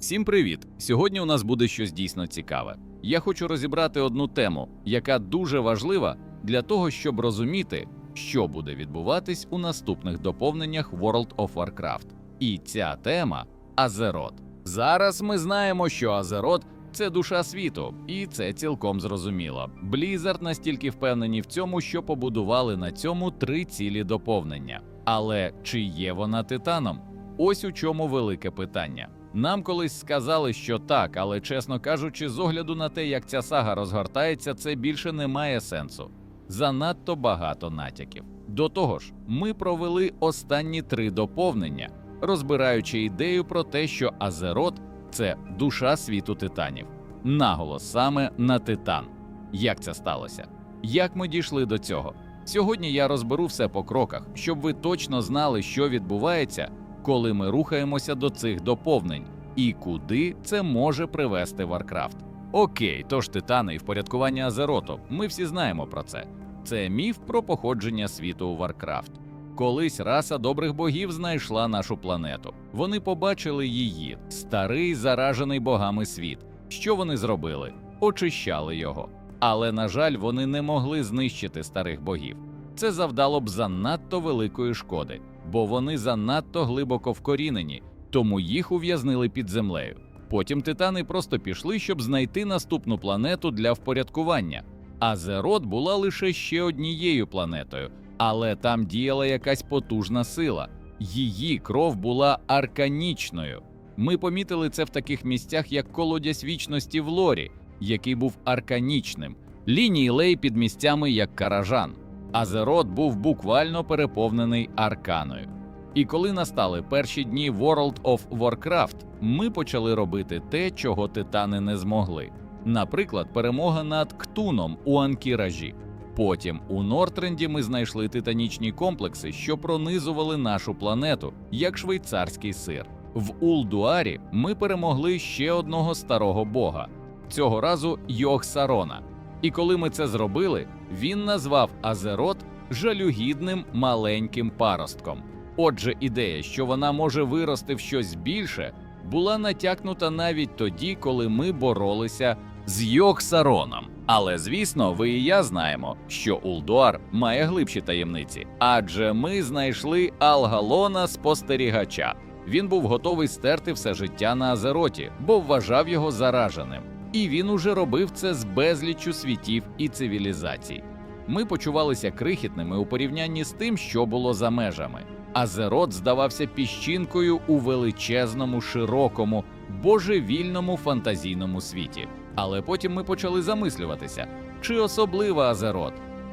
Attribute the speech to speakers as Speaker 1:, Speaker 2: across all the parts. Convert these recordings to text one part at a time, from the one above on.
Speaker 1: Всім привіт! Сьогодні у нас буде щось дійсно цікаве. Я хочу розібрати одну тему, яка дуже важлива для того, щоб розуміти, що буде відбуватись у наступних доповненнях World of Warcraft. І ця тема Азерот. Зараз ми знаємо, що Азерот це душа світу, і це цілком зрозуміло. Blizzard настільки впевнені в цьому, що побудували на цьому три цілі доповнення. Але чи є вона титаном? Ось у чому велике питання. Нам колись сказали, що так, але чесно кажучи, з огляду на те, як ця сага розгортається, це більше не має сенсу. Занадто багато натяків. До того ж, ми провели останні три доповнення, розбираючи ідею про те, що Азерот це душа світу титанів. Наголос саме на титан. Як це сталося? Як ми дійшли до цього? Сьогодні я розберу все по кроках, щоб ви точно знали, що відбувається, коли ми рухаємося до цих доповнень, і куди це може привести Варкрафт. Окей, тож титани і впорядкування Азероту. Ми всі знаємо про це. Це міф про походження світу у Варкрафт. Колись раса добрих богів знайшла нашу планету. Вони побачили її, старий заражений богами світ. Що вони зробили? Очищали його. Але, на жаль, вони не могли знищити старих богів. Це завдало б занадто великої шкоди, бо вони занадто глибоко вкорінені, тому їх ув'язнили під землею. Потім титани просто пішли, щоб знайти наступну планету для впорядкування. Азерот була лише ще однією планетою, але там діяла якась потужна сила. Її кров була арканічною. Ми помітили це в таких місцях, як колодязь вічності в лорі, який був арканічним, лінії лей під місцями як каражан. Азерот був буквально переповнений арканою. І коли настали перші дні World of Warcraft, ми почали робити те, чого титани не змогли. Наприклад, перемога над Ктуном у Анкіражі. Потім у Нортренді ми знайшли титанічні комплекси, що пронизували нашу планету, як швейцарський сир. В Улдуарі ми перемогли ще одного старого бога, цього разу Йохсарона. І коли ми це зробили, він назвав Азерот жалюгідним маленьким паростком. Отже, ідея, що вона може вирости в щось більше, була натякнута навіть тоді, коли ми боролися з Йоксароном. Але звісно, ви і я знаємо, що Улдуар має глибші таємниці, адже ми знайшли Алгалона спостерігача. Він був готовий стерти все життя на Азероті, бо вважав його зараженим. І він уже робив це з безліччю світів і цивілізацій. Ми почувалися крихітними у порівнянні з тим, що було за межами. Азерот здавався піщинкою у величезному, широкому, божевільному фантазійному світі. Але потім ми почали замислюватися, чи особлива Азерот?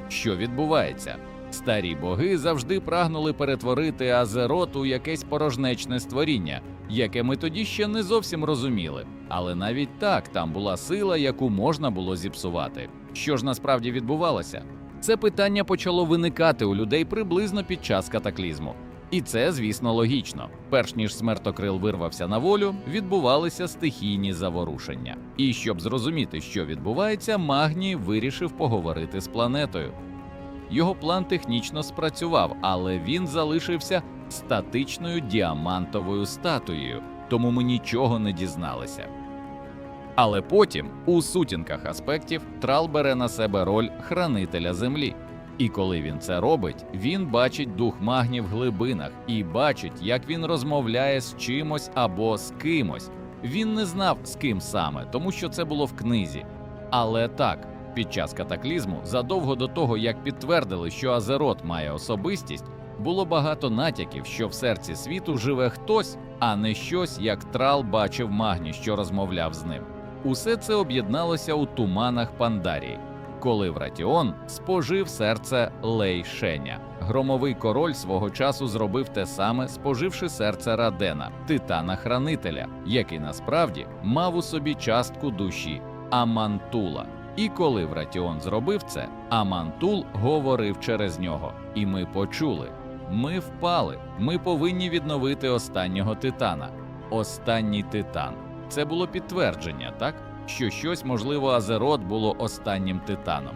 Speaker 1: Що відбувається? Старі боги завжди прагнули перетворити Азерот у якесь порожнечне створіння, яке ми тоді ще не зовсім розуміли. Але навіть так там була сила, яку можна було зіпсувати. Що ж насправді відбувалося? Це питання почало виникати у людей приблизно під час катаклізму. І це, звісно, логічно. Перш ніж смертокрил вирвався на волю, відбувалися стихійні заворушення. І щоб зрозуміти, що відбувається, Магній вирішив поговорити з планетою. Його план технічно спрацював, але він залишився статичною діамантовою статуєю, тому ми нічого не дізналися. Але потім, у сутінках аспектів, Трал бере на себе роль хранителя землі. І коли він це робить, він бачить дух магні в глибинах і бачить, як він розмовляє з чимось або з кимось. Він не знав з ким саме, тому що це було в книзі. Але так, під час катаклізму, задовго до того, як підтвердили, що Азерот має особистість, було багато натяків, що в серці світу живе хтось, а не щось, як Трал бачив магні, що розмовляв з ним. Усе це об'єдналося у туманах Пандарії, коли Вратіон спожив серце Лейшеня. Громовий король свого часу зробив те саме, споживши серце Радена, титана-хранителя, який насправді мав у собі частку душі Амантула. І коли Вратіон зробив це, Амантул говорив через нього, і ми почули. Ми впали. Ми повинні відновити останнього титана. Останній титан. Це було підтвердження, так? Що щось, можливо, Азерот було останнім титаном.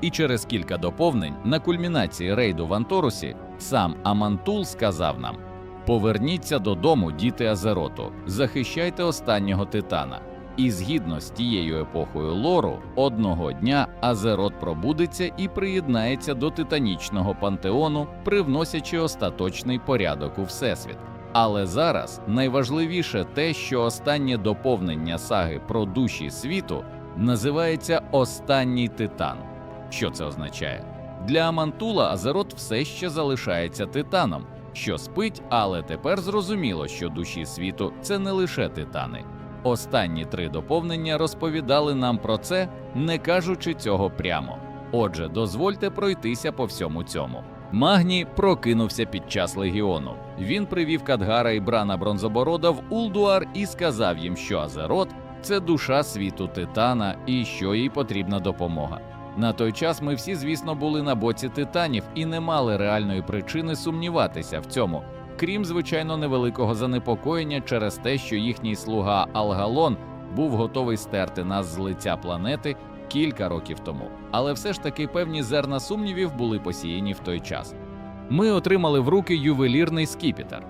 Speaker 1: І через кілька доповнень на кульмінації рейду в Анторусі сам Амантул сказав нам: Поверніться додому, діти Азероту, захищайте останнього титана. І згідно з тією епохою лору, одного дня Азерот пробудеться і приєднається до титанічного пантеону, привносячи остаточний порядок у всесвіт. Але зараз найважливіше те, що останнє доповнення саги про душі світу називається Останній титан. Що це означає? Для Амантула Азерот все ще залишається титаном, що спить, але тепер зрозуміло, що душі світу це не лише титани. Останні три доповнення розповідали нам про це, не кажучи цього прямо. Отже, дозвольте пройтися по всьому цьому. Магні прокинувся під час легіону. Він привів Кадгара і Брана Бронзоборода в Улдуар і сказав їм, що Азерот це душа світу Титана і що їй потрібна допомога. На той час ми всі, звісно, були на боці титанів і не мали реальної причини сумніватися в цьому, крім звичайно невеликого занепокоєння через те, що їхній слуга Алгалон був готовий стерти нас з лиця планети кілька років тому. Але все ж таки певні зерна сумнівів були посіяні в той час. Ми отримали в руки ювелірний скіпітер.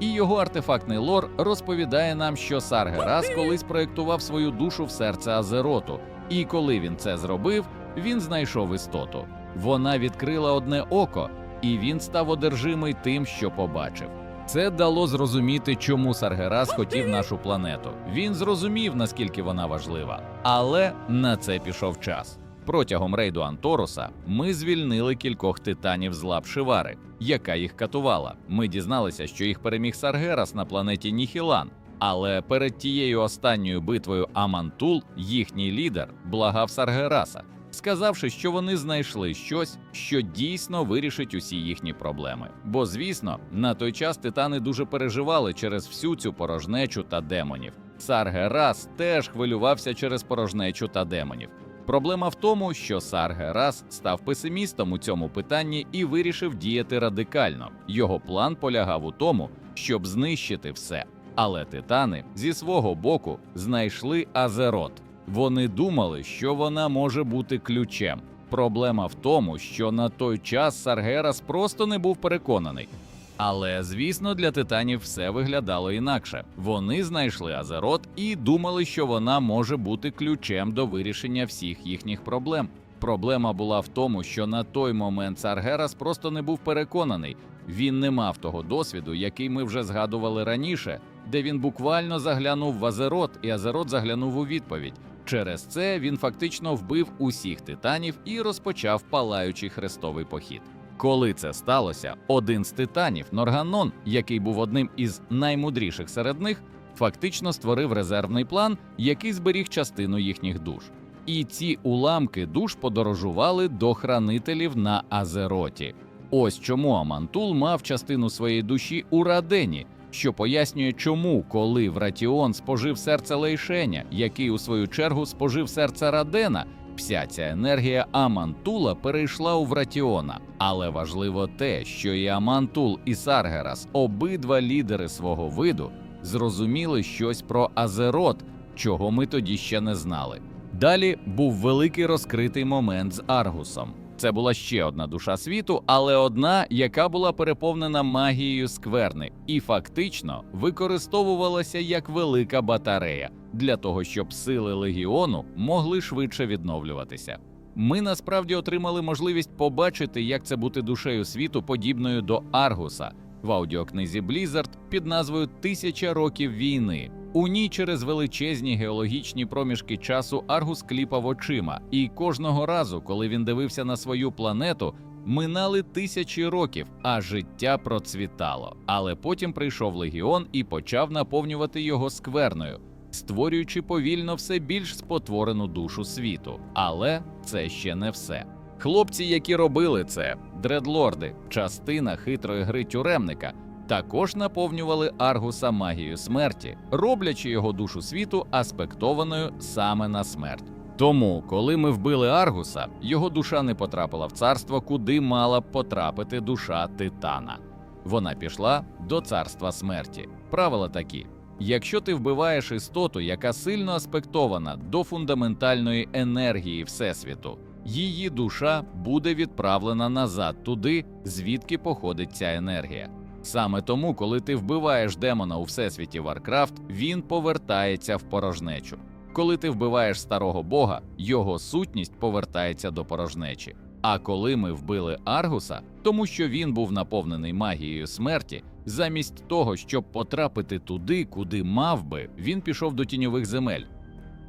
Speaker 1: І його артефактний лор розповідає нам, що Саргерас колись проєктував свою душу в серце Азероту, і коли він це зробив, він знайшов істоту. Вона відкрила одне око, і він став одержимий тим, що побачив. Це дало зрозуміти, чому Саргерас хотів нашу планету. Він зрозумів, наскільки вона важлива, але на це пішов час. Протягом рейду Анторуса ми звільнили кількох титанів з лап Шивари, яка їх катувала. Ми дізналися, що їх переміг Саргерас на планеті Ніхілан. Але перед тією останньою битвою Амантул їхній лідер благав Саргераса, сказавши, що вони знайшли щось, що дійсно вирішить усі їхні проблеми. Бо, звісно, на той час титани дуже переживали через всю цю порожнечу та демонів. Саргерас теж хвилювався через порожнечу та демонів. Проблема в тому, що Саргерас став песимістом у цьому питанні і вирішив діяти радикально. Його план полягав у тому, щоб знищити все. Але титани зі свого боку знайшли Азерот. Вони думали, що вона може бути ключем. Проблема в тому, що на той час Саргерас просто не був переконаний. Але звісно, для титанів все виглядало інакше. Вони знайшли Азерот і думали, що вона може бути ключем до вирішення всіх їхніх проблем. Проблема була в тому, що на той момент Саргерас просто не був переконаний. Він не мав того досвіду, який ми вже згадували раніше, де він буквально заглянув в Азерот, і Азерот заглянув у відповідь. Через це він фактично вбив усіх титанів і розпочав палаючий хрестовий похід. Коли це сталося, один з титанів, Норганон, який був одним із наймудріших серед них, фактично створив резервний план, який зберіг частину їхніх душ. І ці уламки душ подорожували до хранителів на Азероті. Ось чому Амантул мав частину своєї душі у Радені, що пояснює, чому, коли Вратіон спожив серце Лейшеня, який у свою чергу спожив серце Радена, вся ця енергія Амантула перейшла у Вратіона. Але важливо те, що і Амантул, і Саргерас, обидва лідери свого виду, зрозуміли щось про Азерот, чого ми тоді ще не знали. Далі був великий розкритий момент з Аргусом. Це була ще одна душа світу, але одна, яка була переповнена магією скверни, і фактично використовувалася як велика батарея для того, щоб сили легіону могли швидше відновлюватися. Ми насправді отримали можливість побачити, як це бути душею світу, подібною до Аргуса в аудіокнизі Blizzard під назвою Тисяча років війни. У ній через величезні геологічні проміжки часу Аргус кліпав очима, і кожного разу, коли він дивився на свою планету, минали тисячі років, а життя процвітало. Але потім прийшов легіон і почав наповнювати його скверною, створюючи повільно все більш спотворену душу світу. Але це ще не все. Хлопці, які робили це, дредлорди, частина хитрої гри тюремника, також наповнювали Аргуса магією смерті, роблячи його душу світу аспектованою саме на смерть. Тому, коли ми вбили Аргуса, його душа не потрапила в царство, куди мала б потрапити душа Титана. Вона пішла до царства смерті. Правила такі: якщо ти вбиваєш істоту, яка сильно аспектована до фундаментальної енергії Всесвіту, її душа буде відправлена назад туди, звідки походить ця енергія. Саме тому, коли ти вбиваєш демона у всесвіті Варкрафт, він повертається в порожнечу. Коли ти вбиваєш старого бога, його сутність повертається до порожнечі. А коли ми вбили Аргуса, тому що він був наповнений магією смерті, замість того, щоб потрапити туди, куди мав би, він пішов до тіньових земель.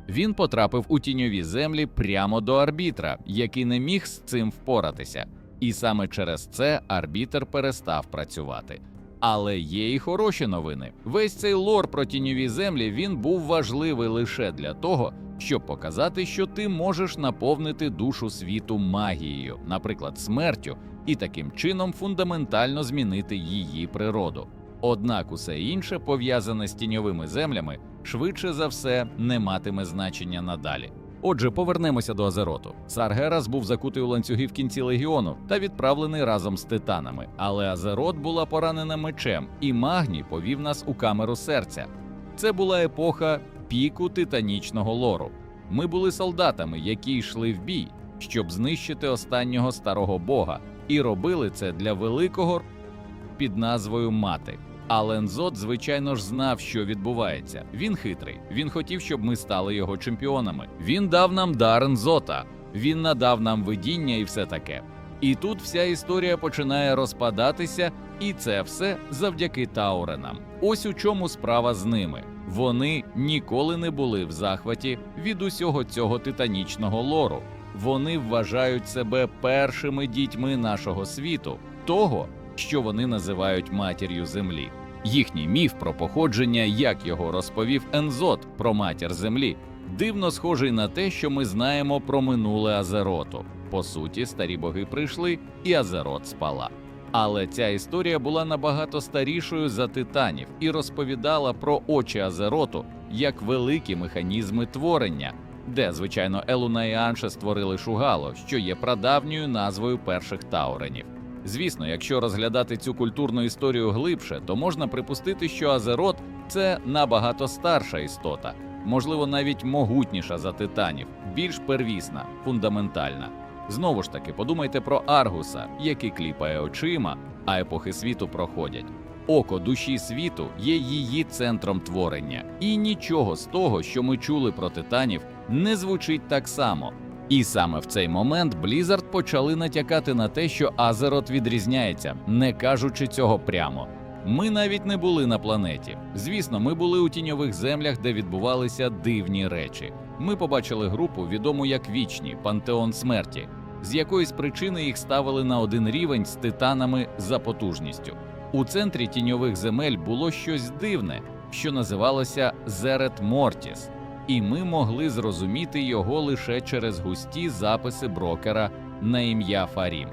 Speaker 1: Він потрапив у тіньові землі прямо до арбітра, який не міг з цим впоратися. І саме через це арбітр перестав працювати. Але є і хороші новини. Весь цей лор про тіньові землі він був важливий лише для того, щоб показати, що ти можеш наповнити душу світу магією, наприклад, смертю, і таким чином фундаментально змінити її природу. Однак усе інше, пов'язане з тіньовими землями, швидше за все не матиме значення надалі. Отже, повернемося до Азероту. Цар Герас був закутий у ланцюги в кінці легіону та відправлений разом з титанами. Але Азерот була поранена мечем, і Магній повів нас у камеру серця. Це була епоха піку титанічного лору. Ми були солдатами, які йшли в бій, щоб знищити останнього старого бога, і робили це для великого під назвою Мати. Але Нзот, звичайно ж, знав, що відбувається. Він хитрий. Він хотів, щоб ми стали його чемпіонами. Він дав нам дар Нзота, він надав нам видіння і все таке. І тут вся історія починає розпадатися, і це все завдяки Тауренам. Ось у чому справа з ними. Вони ніколи не були в захваті від усього цього титанічного лору. Вони вважають себе першими дітьми нашого світу, того, що вони називають матір'ю землі. Їхній міф про походження, як його розповів Ензот про матір землі, дивно схожий на те, що ми знаємо про минуле Азероту. По суті, старі боги прийшли, і Азерот спала. Але ця історія була набагато старішою за титанів і розповідала про очі Азероту як великі механізми творення, де, звичайно, Елуна і Анша створили Шугало, що є прадавньою назвою перших тауренів. Звісно, якщо розглядати цю культурну історію глибше, то можна припустити, що Азерот це набагато старша істота, можливо, навіть могутніша за титанів, більш первісна, фундаментальна. Знову ж таки, подумайте про Аргуса, який кліпає очима, а епохи світу проходять. Око душі світу є її центром творення, і нічого з того, що ми чули про титанів, не звучить так само. І саме в цей момент Blizzard почали натякати на те, що Азерот відрізняється, не кажучи цього прямо. Ми навіть не були на планеті. Звісно, ми були у тіньових землях, де відбувалися дивні речі. Ми побачили групу, відому як вічні пантеон смерті. З якоїсь причини їх ставили на один рівень з титанами за потужністю. У центрі тіньових земель було щось дивне, що називалося Зерет Мортіс і ми могли зрозуміти його лише через густі записи брокера на ім'я Фарім.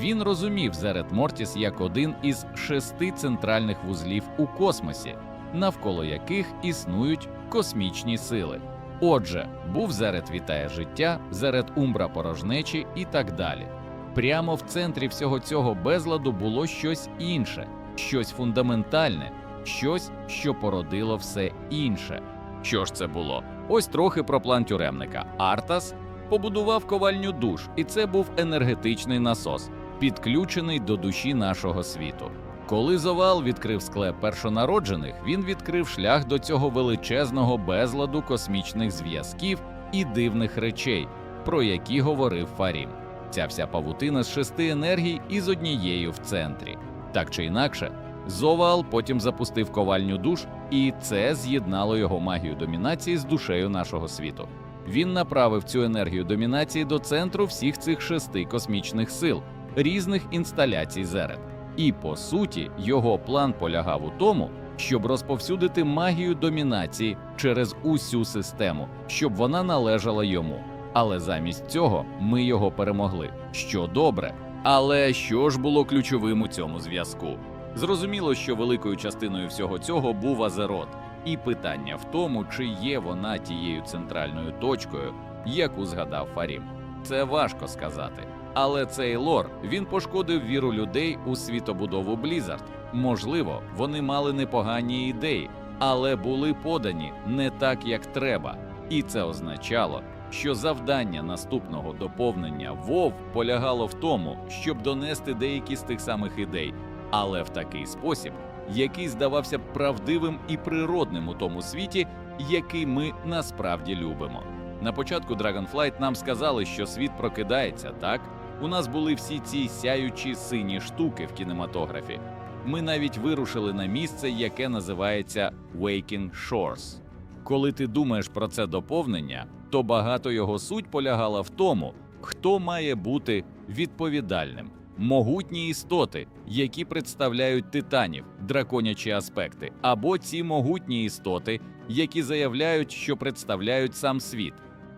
Speaker 1: Він розумів Зерет Мортіс як один із шести центральних вузлів у космосі, навколо яких існують космічні сили. Отже, був Зерет вітає життя, Зерет Умбра порожнечі і так далі. Прямо в центрі всього цього безладу було щось інше, щось фундаментальне, щось, що породило все інше. Що ж це було? Ось трохи про план тюремника. Артас побудував ковальню душ, і це був енергетичний насос, підключений до душі нашого світу. Коли Зовал відкрив склеп першонароджених, він відкрив шлях до цього величезного безладу космічних зв'язків і дивних речей, про які говорив Фарім. Ця вся павутина з шести енергій і з однією в центрі. Так чи інакше, Зовал потім запустив ковальню душ, і це з'єднало його магію домінації з душею нашого світу. Він направив цю енергію домінації до центру всіх цих шести космічних сил, різних інсталяцій Зерет. І по суті, його план полягав у тому, щоб розповсюдити магію домінації через усю систему, щоб вона належала йому. Але замість цього ми його перемогли. Що добре. Але що ж було ключовим у цьому зв'язку? Зрозуміло, що великою частиною всього цього був Азерот, і питання в тому, чи є вона тією центральною точкою, яку згадав Фарім. Це важко сказати. Але цей лор він пошкодив віру людей у світобудову Blizzard. Можливо, вони мали непогані ідеї, але були подані не так, як треба. І це означало, що завдання наступного доповнення WoW полягало в тому, щоб донести деякі з тих самих ідей але в такий спосіб, який здавався б правдивим і природним у тому світі, який ми насправді любимо. На початку Dragonflight нам сказали, що світ прокидається, так? У нас були всі ці сяючі сині штуки в кінематографі. Ми навіть вирушили на місце, яке називається Waking Shores. Коли ти думаєш про це доповнення, то багато його суть полягала в тому, хто має бути відповідальним. Могутні істоти, які представляють титанів, драконячі аспекти, або ці могутні істоти, які заявляють, що представляють сам світ,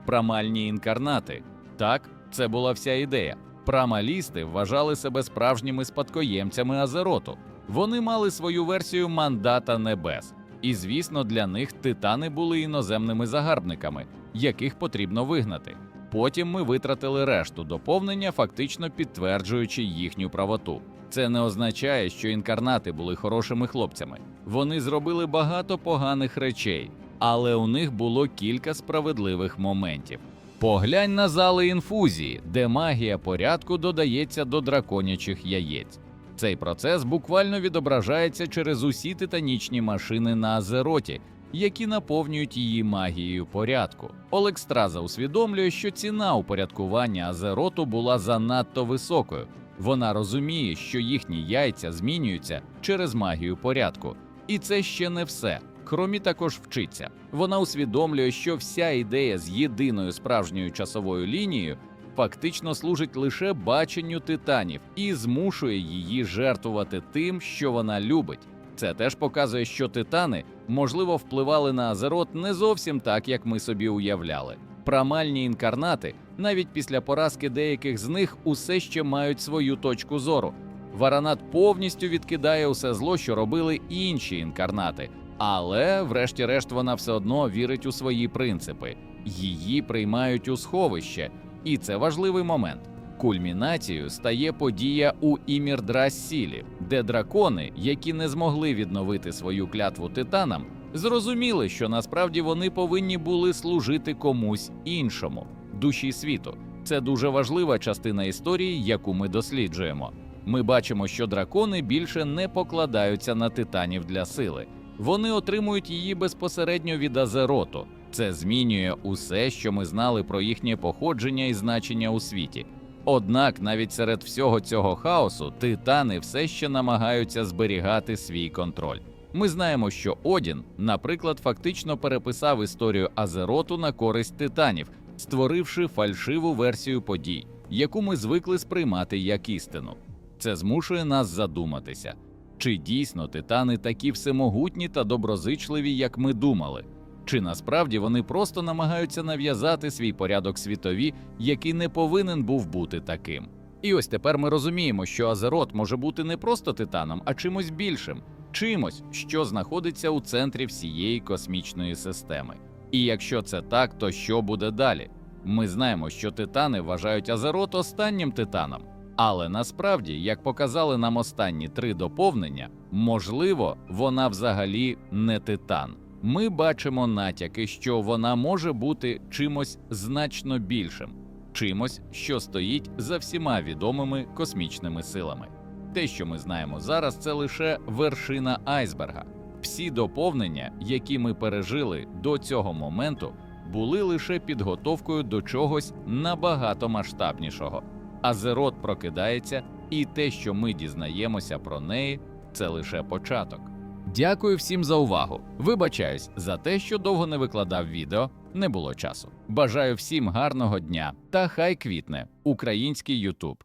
Speaker 1: прамальні інкарнати. Так, це була вся ідея. Прамалісти вважали себе справжніми спадкоємцями Азероту. Вони мали свою версію мандата небес, і звісно, для них титани були іноземними загарбниками, яких потрібно вигнати. Потім ми витратили решту доповнення, фактично підтверджуючи їхню правоту. Це не означає, що інкарнати були хорошими хлопцями. Вони зробили багато поганих речей, але у них було кілька справедливих моментів. Поглянь на зали інфузії, де магія порядку додається до драконячих яєць. Цей процес буквально відображається через усі титанічні машини на Азероті, які наповнюють її магією порядку. Олекстраза усвідомлює, що ціна упорядкування Азероту була занадто високою. Вона розуміє, що їхні яйця змінюються через магію порядку. І це ще не все. Хромі також вчиться. Вона усвідомлює, що вся ідея з єдиною справжньою часовою лінією фактично служить лише баченню титанів і змушує її жертвувати тим, що вона любить. Це теж показує, що титани, можливо, впливали на Азерот не зовсім так, як ми собі уявляли. Прамальні інкарнати, навіть після поразки деяких з них, усе ще мають свою точку зору. Варанат повністю відкидає усе зло, що робили інші інкарнати, але, врешті-решт, вона все одно вірить у свої принципи. Її приймають у сховище, і це важливий момент. Кульмінацією стає подія у Імірдрассілі, де дракони, які не змогли відновити свою клятву титанам, зрозуміли, що насправді вони повинні були служити комусь іншому душі світу. Це дуже важлива частина історії, яку ми досліджуємо. Ми бачимо, що дракони більше не покладаються на титанів для сили. Вони отримують її безпосередньо від Азероту. Це змінює усе, що ми знали про їхнє походження і значення у світі. Однак навіть серед всього цього хаосу титани все ще намагаються зберігати свій контроль. Ми знаємо, що Одін, наприклад, фактично переписав історію Азероту на користь титанів, створивши фальшиву версію подій, яку ми звикли сприймати як істину. Це змушує нас задуматися, чи дійсно титани такі всемогутні та доброзичливі, як ми думали. Чи насправді вони просто намагаються нав'язати свій порядок світові, який не повинен був бути таким? І ось тепер ми розуміємо, що Азерот може бути не просто титаном, а чимось більшим, чимось, що знаходиться у центрі всієї космічної системи. І якщо це так, то що буде далі? Ми знаємо, що титани вважають Азерот останнім титаном. Але насправді, як показали нам останні три доповнення, можливо, вона взагалі не титан. Ми бачимо натяки, що вона може бути чимось значно більшим, чимось, що стоїть за всіма відомими космічними силами. Те, що ми знаємо зараз, це лише вершина айсберга. Всі доповнення, які ми пережили до цього моменту, були лише підготовкою до чогось набагато масштабнішого. Азерот прокидається, і те, що ми дізнаємося про неї, це лише початок. Дякую всім за увагу. Вибачаюсь за те, що довго не викладав відео, не було часу. Бажаю всім гарного дня та хай квітне український Ютуб.